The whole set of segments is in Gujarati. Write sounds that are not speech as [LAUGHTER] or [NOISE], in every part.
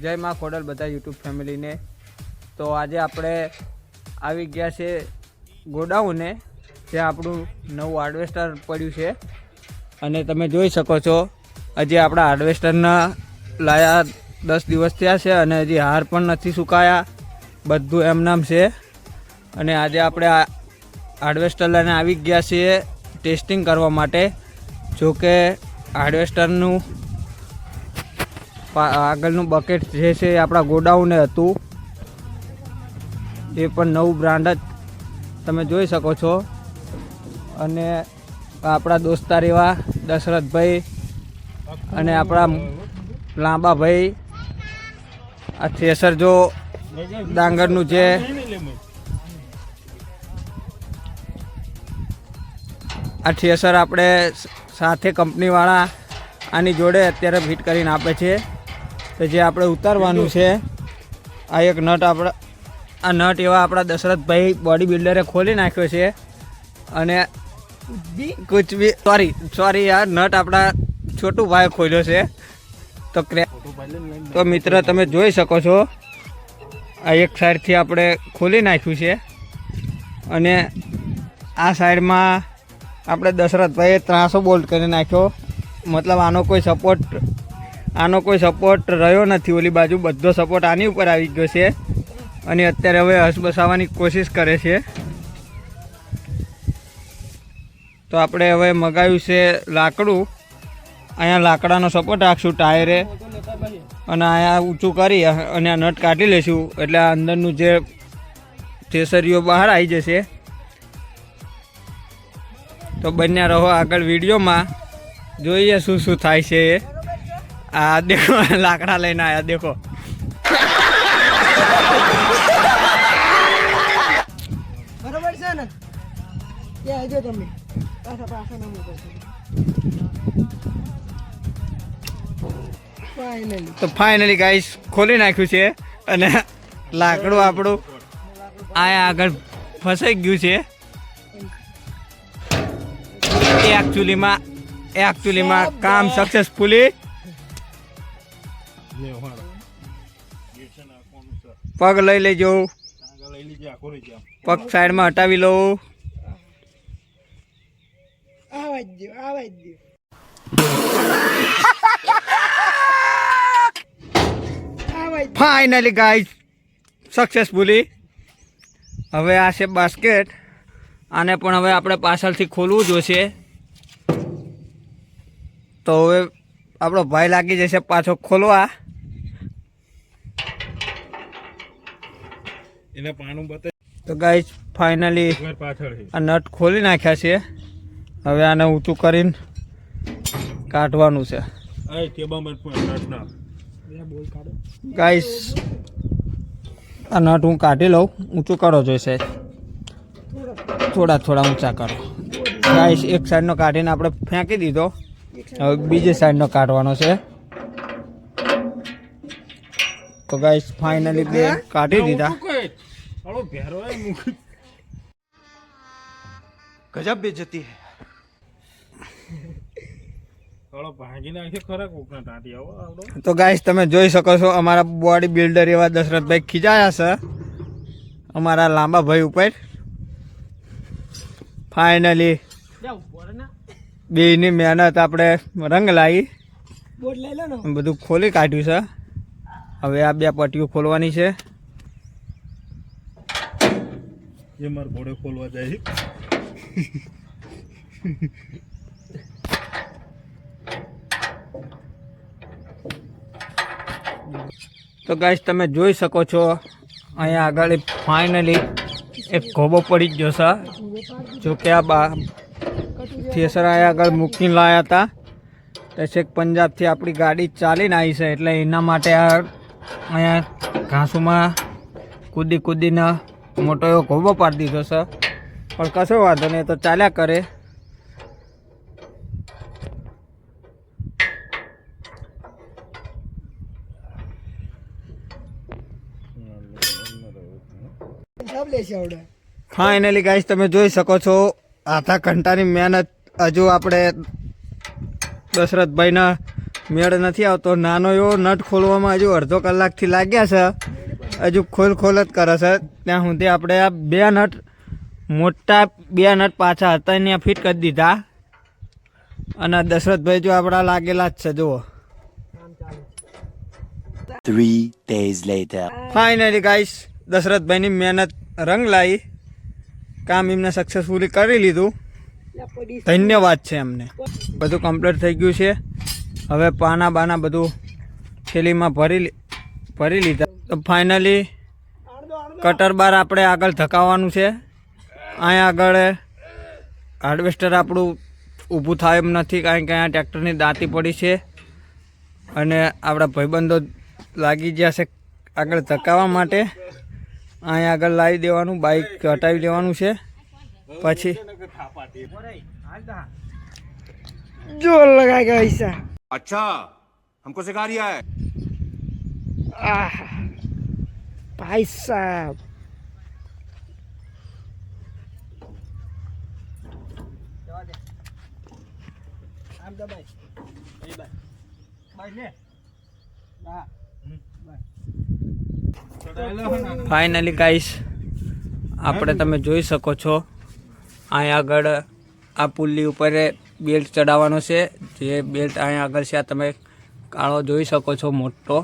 જય માં ખોડલ બધા યુટ્યુબ ફેમિલીને. તો આજે આપણે આવી ગયા છે ગોડાઉને જે આપણું નવું હાર્ડવેસ્ટર પડ્યું છે. અને તમે જોઈ શકો છો, હજી આપણા હાર્ડવેસ્ટરના લાયા દસ દિવસ થયા છે અને હજી હાર પણ નથી સુકાયા. બધું એમનામ છે. અને આજે આપણે આ હાર્ડવેસ્ટર લઈને આવી ગયા છીએ ટેસ્ટિંગ કરવા માટે. જો કે હાર્ડવેસ્ટરનું પા- આગળનું બકેટ જે છે આપણા ગોડાઉને હતું. એ પણ નવું બ્રાન્ડ જ તમે જોઈ શકો છો. અને આપણા દોસ્તાર એવા દશરથભાઈ અને આપણા લાંબાભાઈ, આ થ્રેસર જો ડાંગરનું જે આ થ્રેસર આપણે સાથે કંપનીવાળા આની જોડે અત્યારે ફિટ કરીને આપે છે. તો જે આપણે ઉતારવાનું છે, આ એક નટ આપણે આ નટ એવા આપણા દશરથભાઈ બોડી બિલ્ડરે ખોલી નાખ્યો છે. અને કુછ બી સોરી સોરી યાર, નટ આપણા છોટું ભાઈ ખોલ્યો છે. તો તો મિત્ર, તમે જોઈ શકો છો, આ એક સાઈડથી આપણે ખોલી નાખ્યું છે. અને આ સાઈડમાં આપણે દશરથભાઈએ ત્રાસો બોલ્ટ કરી નાખ્યો. મતલબ આનો કોઈ સપોર્ટ આનો કોઈ સપોર્ટ રહ્યો નથી. ઓલી બાજુ બધો સપોર્ટ આની ઉપર આવી ગયો છે. અને અત્યારે હવે હસ બસાવવાની કોશિશ કરે છે. તો આપણે હવે મગાવ્યું છે લાકડું. અહીંયા લાકડાનો સપોર્ટ રાખશું, ટાયરે. અને અહીંયા ઊંચું કરી અને આ નટ કાઢી લઈશું. એટલે આ અંદરનું જે થેસરીઓ બહાર આવી જશે. તો બન્યા રહો આગળ વિડીયોમાં. જોઈએ શું શું થાય છે. એ આ દેખો [LAUGHS] લાકડા લઈને આયા દેખો. બરોબર છે ને? ત્યાં આવજો તમે. પાછા પાછા ના મોકલશો તો ફાઇનલી ગાઈસ ખોલી નાખ્યું છે અને લાકડું આપણું આયા આગળ ફસાઈ ગયું છે. એકચ્યુઅલીમાં એકચ્યુઅલીમાં કામ સક્સેસફુલી પગ લઈ લેજો. પગ સાઈડમાં હટાવી લઉં ફાઈનલી ગાઈસ સક્સેસફુલી હવે આ છે બાસ્કેટ આને પણ હવે આપણે પાછળથી ખોલવું જોશે. તો હવે આપણો ભાઈ લાગી જશે પાછો ખોલવા. એને પાનું બતાવી તો ગાઈસ ફાઇનલી પાછળ આ નટ ખોલી નાખ્યા છે. હવે આને ઊંચું કરીને કાઢવાનું છે. ગાઈસ આ નટ હું કાઢી લઉં. ઊંચું કરો જોઈશે થોડા થોડા ઊંચા કરો. ગાઈસ એક સાઈડનો કાઢીને આપણે ફેંકી દીધો. હવે બીજી સાઈડનો કાઢવાનો છે. તો ગાઈસ ફાઇનલી બે કાઢી દીધા. હળો ભેરો એ મુખ ગજબ બેજતી હળો ભાગી નાખે ખરા કોકના ટાંટી આવો આવડો. તો ગાઈસ તમે જોઈ શકો છો અમારા બોડી બિલ્ડર એવા દશરથભાઈ ખીજાયા છે. અમારા લાંબા ભાઈ ઉપર. ફાઇનલી બેની મહેનત આપણે રંગ લાવી. બધું ખોલી કાઢ્યું છે. હવે આ બે પટ્ટીઓ ખોલવાની છે. એ માર ઘોડે ખોલવા જાય. તો ગાઈશ તમે જોઈ શકો છો અહીંયા આગળ ફાઇનલી એક ઘોબો પડી જ ગયો છે. જો કે આ બા થેસર અહીંયા આગળ મૂકીને લાવ્યા હતા. તો છેક પંજાબથી આપણી ગાડી ચાલીને આવી છે એટલે એના માટે આ અહીંયા ઘાસુમાં કૂદી કૂદીને મોટો એવો ઘોબો પાડી દીધો છે. પણ કશો વાંધો નહીં, તો ચાલ્યા કરે. ફાઇનલી ગાઈસ તમે જોઈ શકો છો આધા ઘંટાની મહેનત. હજુ આપણે દશરથભાઈના મેળ નથી આવતો. નાનો એવો નટ ખોલવામાં હજુ અડધો કલાકથી લાગ્યા છે. હજુ ખોલ ખોલ જ કરે છે. ત્યાં સુધી આપણે આ બે નટ મોટા બે નટ પાછા હતા એને ફિટ કરી દીધા. અને દશરથભાઈ જો આપણા લાગેલા જ છે જુઓ. Three days later finally guys દશરથભાઈની મહેનત રંગ લાવી કામ એમને સક્સેસફુલી કરી લીધું. ધન્યવાદ છે એમને. બધું કમ્પ્લીટ થઈ ગયું છે. હવે પાના બાના બધું થેલીમાં ભરી ભરી લીધા. તો ફાઇનલી કટર બાર આપણે આગળ ધકાવવાનું છે. અહીંયા આગળ હાર્વેસ્ટર આપણું ઊભું થાય એમ નથી, કારણ કે અહીંયા ટ્રેક્ટરની દાંતી પડી છે. અને આપણા ભાઈબંધો લાગી ગયા છે આગળ ધકાવવા માટે. અહીંયા આગળ લાવી દેવાનું બાઇક હટાવી દેવાનું છે. પછી જોર લગા ગયા अच्छा हमको सिखा रिया है આહ ભાઈ સાહેબ ફાઇનલી ગાઈસ આપણે તમે જોઈ શકો છો અહીંયા આગળ આ પુલની ઉપર બેલ્ટ ચડાવવાનો છે જે બેલ્ટ અહીંયા આગળ છે આ તમે કાળો જોઈ શકો છો મોટો.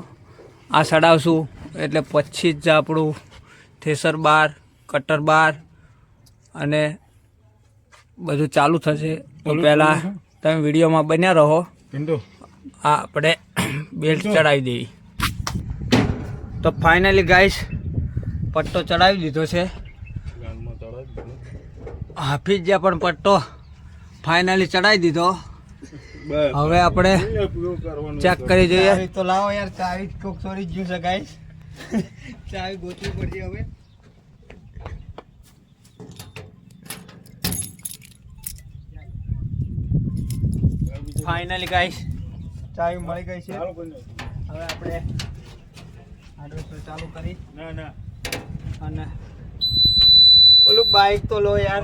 આ સડાવશું એટલે પછી જ આપણું થેસર બાર કટર બાર અને બધું ચાલુ થશે. તો પહેલાં તમે વિડીયોમાં બન્યા રહો. આ આપણે બેલ્ટ ચડાવી દેવી તો ફાઇનલી ગાઈસ પટ્ટો ચડાવી દીધો છે. ગાનમાં જ્યાં પણ પટ્ટો ફાઇનલી ચડાવી દીધો. હવે આપણે ચેક કરી જોઈએ. તો લાવો યાર ચાવી કોક ચોરી ગયું છે ગાઈસ ચાવી ગોતવી પડશે હવે. ફાઇનલી ગાઈસ ચાવી મળી ગઈ છે. હવે આપણે હાર્ડવેર ચાલુ કરી. ના ના. અને ઓલું બાઈક તો લો યાર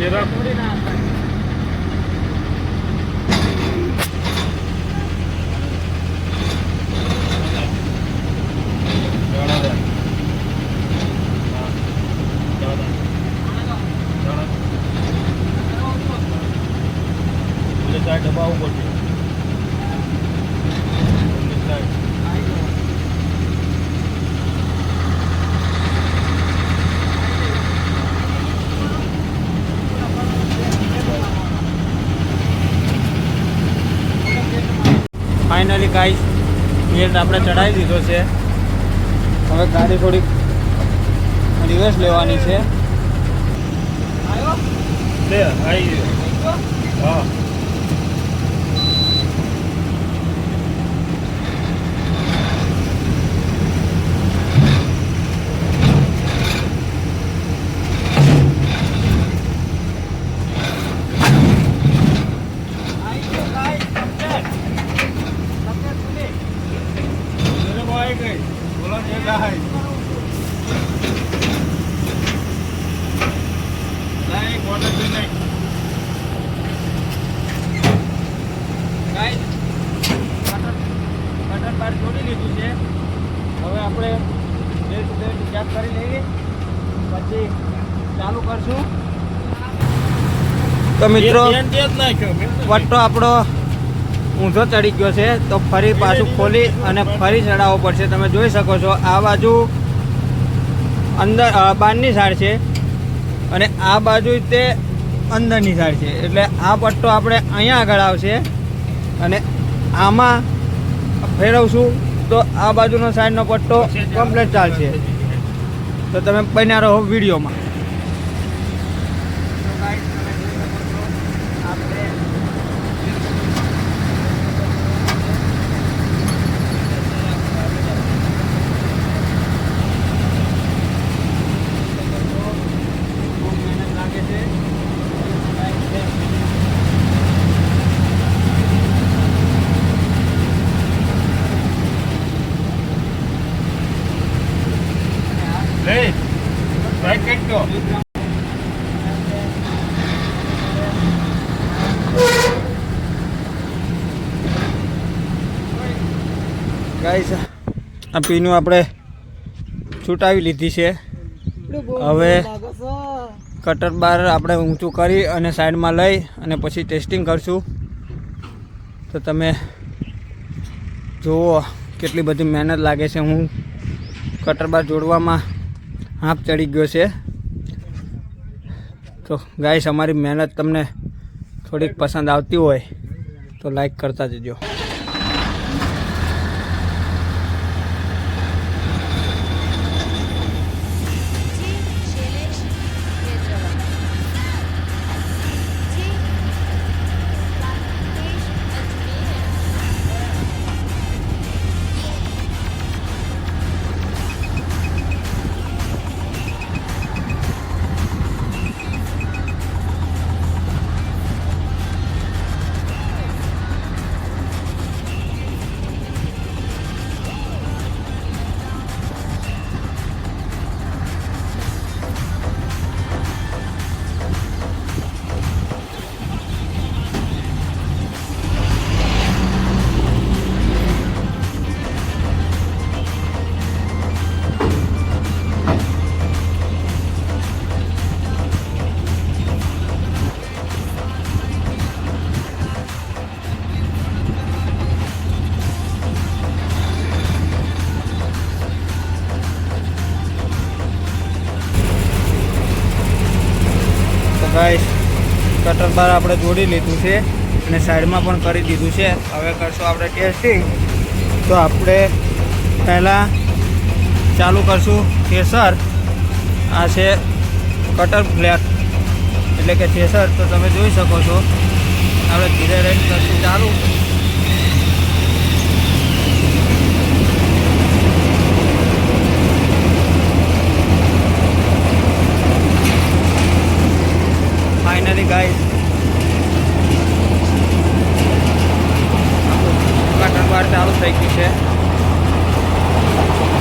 જરા જણા દે. હા. જણા દે. જણા. એટલે ચાર ડબ્બા ઉપર છે ઓલી સાઈડ. ફાઇનલી ગાઈસ બેલ્ટ આપણે ચડાવી દીધો છે. હવે ગાડી થોડીક રિવર્સ લેવાની છે. લે આવી. હા મેરે ભાઈ ગઈ બોલો જે ગાય નહીં કોટર બી નહીં ગાઈસ બટન બટન બાર જોડી લીધું છે હવે આપણે બેલ્ટ ડે ચેક કરી લઈએ. પછી ચાલુ કરશું. તો મિત્રો પટ્ટો આપણો ઊંધો ચડી ગયો છે તો ફરી પાછું ખોલી અને ફરી ચડાવવો પડશે. તમે જોઈ શકો છો આ બાજુ અંદર બહારની સાઈડ છે અને આ બાજુ તે અંદરની સાઈડ છે. એટલે આ પટ્ટો આપણે અહીંયા આગળ આવશે અને આમાં ફેરવશું. તો આ બાજુનો સાઈડનો પટ્ટો કમ્પ્લીટ ચાલશે. તો તમે બન્યા રહો વિડીયોમાં લે રાઈટ કંઈક તો ગાઈસ આ પીનું આપણે છૂટાવી લીધી છે. હવે લાગે કટર બાર આપણે ઊંચું કરી અને સાઈડમાં લઈ અને પછી ટેસ્ટિંગ કરશું. તો તમે જુઓ કેટલી બધી મહેનત લાગે છે હું કટર બાર જોડવામાં. હાફ ચડી ગયો છે. તો ગાઈસ અમારી મહેનત તમને થોડીક પસંદ આવતી હોય તો લાઈક કરતા જજો. બાર આપણે જોડી લીધું છે અને સાઈડમાં પણ કરી દીધું છે. હવે કરશું આપણે ટેસ્ટિંગ. તો આપણે પહેલાં ચાલુ કરશું થેસર આ છે કટર ફ્લેટ એટલે કે થેસર તો તમે જોઈ શકો છો. આપણે ધીરે રહીને કરશું ચાલુ. ફાઇનલી ગાઈસ બાર ચાલુ થઈ ગયું છે.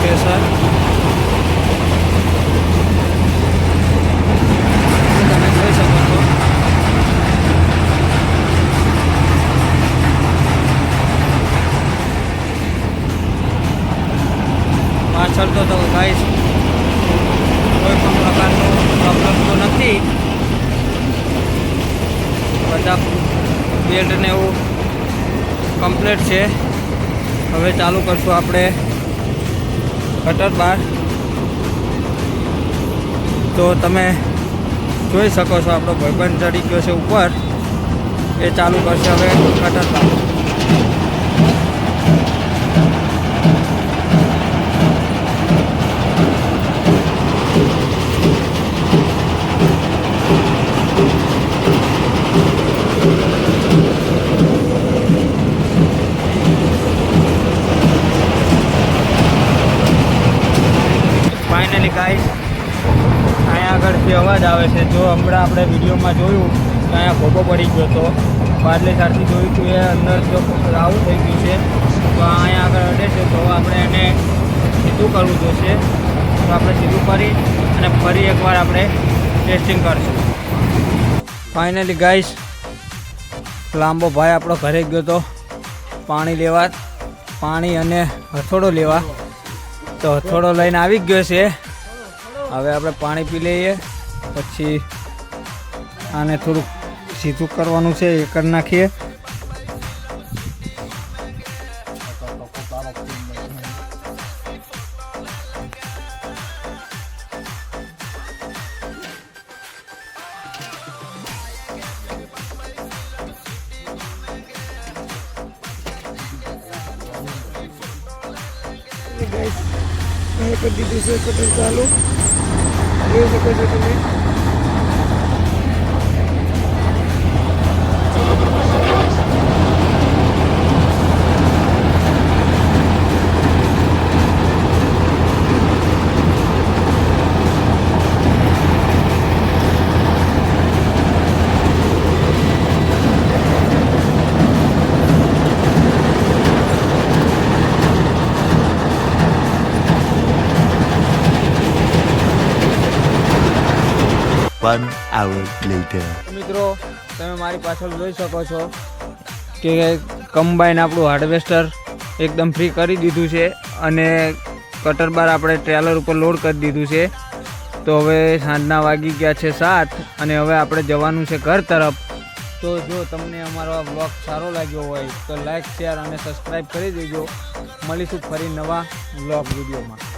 થેસર તમે જોઈ શકો છો. પાછળ તો તમે ગાઈસ કોઈ પણ પ્રકારનો પ્રોબ્લેમ તો નથી. બધા બેલ્ટને એવું કમ્પ્લીટ છે. હવે ચાલુ કરશું આપણે કટર બાર. તો તમે જોઈ શકો છો, આપણો ભાઈબંધ ચડી ગયો છે ઉપર. એ ચાલુ કરશે હવે કટર બાર ફાઇનલી ગાઈસ અહીંયા અવાજ આવે છે. જો હમણાં આપણે વિડીયોમાં જોયું, તો અહીંયા ભોગો પડી ગયો હતો પાછલી સારથી જોયું હતું એ અંદર જો આવું થઈ ગયું છે. તો અહીંયા આગળ અડે છે. તો આપણે એને સીધું કરવું જોઈશે તો આપણે સીધું કરી અને ફરી એકવાર આપણે ટેસ્ટિંગ કરીશું. ફાઇનલી ગાઈશ લાંબો ભાઈ આપણો ઘરે ગયો હતો પાણી લેવા, પાણી અને હથોડો લેવા. તો હથોડો લઈને આવી ગયો છે. હવે આપણે પાણી પી લઈએ. પછી આને થોડુંક સીધું કરવાનું છે એ કરી નાખીએ. One hour later. મિત્રો, તમે મારી પાછળ જોઈ શકો છો કે કમ્બાઈન આપણું હાર્વેસ્ટર એકદમ ફ્રી કરી દીધું છે અને કટર બાર આપણે ટ્રેલર ઉપર લોડ કરી દીધું છે. તો હવે સાંજના વાગી ગયા છે સાત અને હવે આપણે જવાનું છે ઘર તરફ. તો જો તમને અમારો આ બ્લોગ સારો લાગ્યો હોય તો લાઈક શેર અને સબસ્ક્રાઈબ કરી દેજો. મળીશું ફરી નવા બ્લોગ વિડીયોમાં.